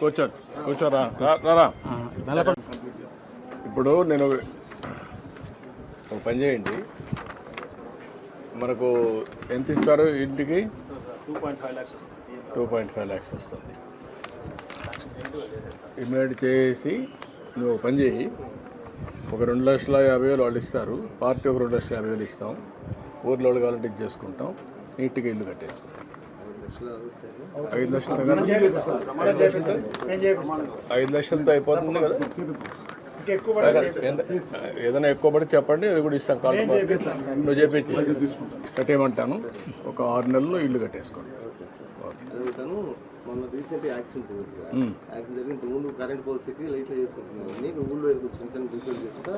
కూర్చోండి కూర్చోరా రా ఇప్పుడు నేను ఒక పని చేయండి మనకు ఎంత ఇస్తారు ఇంటికి టూ పాయింట్ ఫైవ్ ల్యాక్స్ వస్తుంది టూ చేసి నువ్వు పని చేయి ఒక రెండు లక్షల యాభై వేలు వాళ్ళు ఇస్తారు పార్టీ ఒక రెండు లక్షల యాభై వేలు ఇస్తాం ఊర్లో వాళ్ళు టిక్ చేసుకుంటాం నీట్గా ఇల్లు కట్టేసుకుంటాం ఐదు లక్షలు ఐదు లక్షలతో అయిపోతుంది కదా ఏదైనా ఎక్కువ పడి చెప్పండి అది కూడా ఇస్తాం కాదు నువ్వు చెప్పేసి కట్టేయమంటాను ఒక ఆరు నెలల్లో ఇల్లు కట్టేసుకోండి ఓకే మొన్న రీసెంట్ యాక్సిడెంట్ జరిగింది సార్ యాక్సిడెంట్ జరిగి ఇంత ముందు కరెంట్ పోల్స్కి లైట్లు చేసుకుంటున్నాం అన్ని ఊళ్ళో ఏదో చిన్న చిన్న రిపేర్ చేస్తా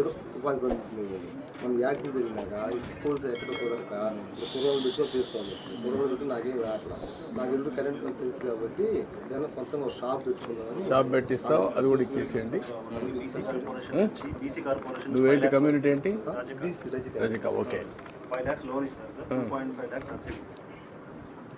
ఏదో ఉపాధి పొందుతున్నాం మనం యాక్సిడెంట్ జరిగినాక పోల్స్ ఎక్కడ కుదరక కుర్రోలు డిస్టర్బ్ చేసుకోవాలి కుర్రోలు పెట్టి నాకేం రావట్లా నాకు ఇల్లు కరెంట్ తెలుసు కాబట్టి ఏదైనా సొంతంగా ఒక షాప్ పెట్టుకున్నాను షాప్ పెట్టిస్తావు అది కూడా ఇచ్చేసేయండి నువ్వేంటి కమ్యూనిటీ ఏంటి రజిక ఓకే ఫైవ్ ల్యాక్స్ లోన్ ఇస్తాను sir two point five lakhs subsidy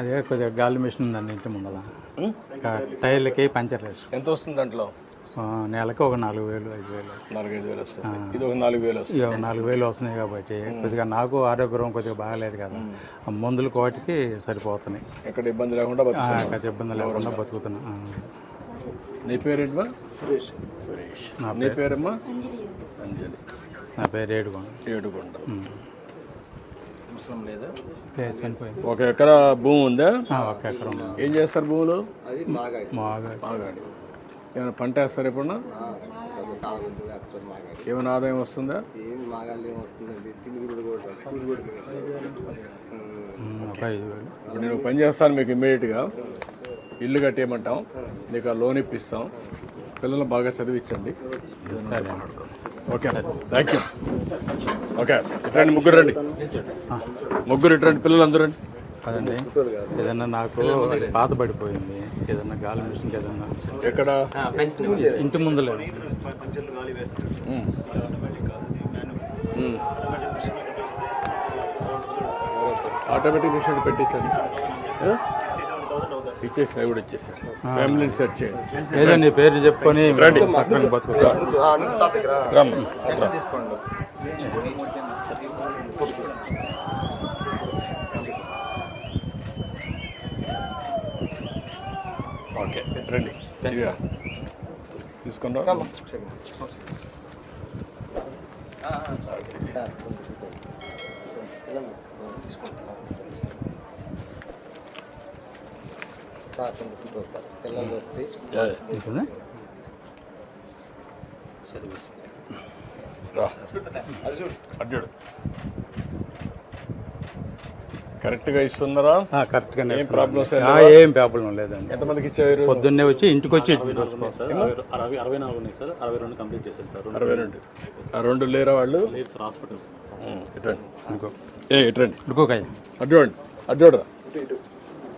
అదే కొద్దిగా గాలి మిషన్ ఉందండి ఇంటి ముందర టైర్లకి పంచర్ లేదు ఎంత వస్తుంది దాంట్లో నెలకు ఒక నాలుగు వేలు ఐదు వేలు నాలుగైదు వేలు ఇది ఒక నాలుగు వేలు వస్తుంది నాలుగు వేలు వస్తున్నాయి కాబట్టి కొద్దిగా నాకు ఆరోగ్యం కొద్దిగా బాగాలేదు కదా మందులు కోటికి సరిపోతున్నాయి ఎక్కడ ఇబ్బంది లేకుండా ఎక్కడ ఇబ్బంది లేకుండా బతుకుతున్నా నీ పేరేంటమ్మా సురేష్ సురేష్ నా పేరమ్మా అంజలి నా పేరు ఏడుకొండ ఏడుకొండ లేదా ఒక ఎకరా భూమి ఉందా ఒక ఎకరం ఏం చేస్తారు భూములు ఏమైనా పంట వేస్తారు ఎప్పుడన్నా ఏమైనా ఆదాయం వస్తుందా నేను పని చేస్తాను మీకు ఇమ్మీడియట్గా ఇల్లు కట్టేయమంటాం నీకు ఆ లోన్ ఇప్పిస్తాం పిల్లలు బాగా చదివించండి ఓకే థ్యాంక్ యూ ఓకే ఇటు ముగ్గురు రండి ముగ్గురు ఇటు రండి పిల్లలు అందరూ రండి అదండి ఏదన్నా నాకు పాత పడిపోయింది ఏదన్నా గాలి మిషన్ ఏదన్నా ఎక్కడ ఇంటి ముందు లేదు ఆటోమేటిక్ మిషన్ పెట్టించండి ఇచ్చేసిన కూడా ఇచ్చేసాను సెట్ నీ పేరు చెప్పుకొని రండి పక్కన బతుకుతా ఓకే రండి తీసుకుంటా సార్ అనుకుంటాం సార్ కరెక్ట్గా ఇస్తున్నారా కరెక్ట్గా ఏం ప్రాబ్లమ్స్ ఏం ప్రాబ్లం లేదండి ఎంతమందికి ఇచ్చారు పొద్దున్నే వచ్చి ఇంటికి వచ్చి అరవై అరవై నాలుగు ఉన్నాయి సార్ అరవై రెండు కంప్లీట్ చేశాను సార్ అరవై రెండు ఆ రెండు లేరా వాళ్ళు లేదు సార్ హాస్పిటల్స్ ఇటండి ఏ ఇటండి ఇటుకోకాయ అడ్డు అడ్డు అడ్డు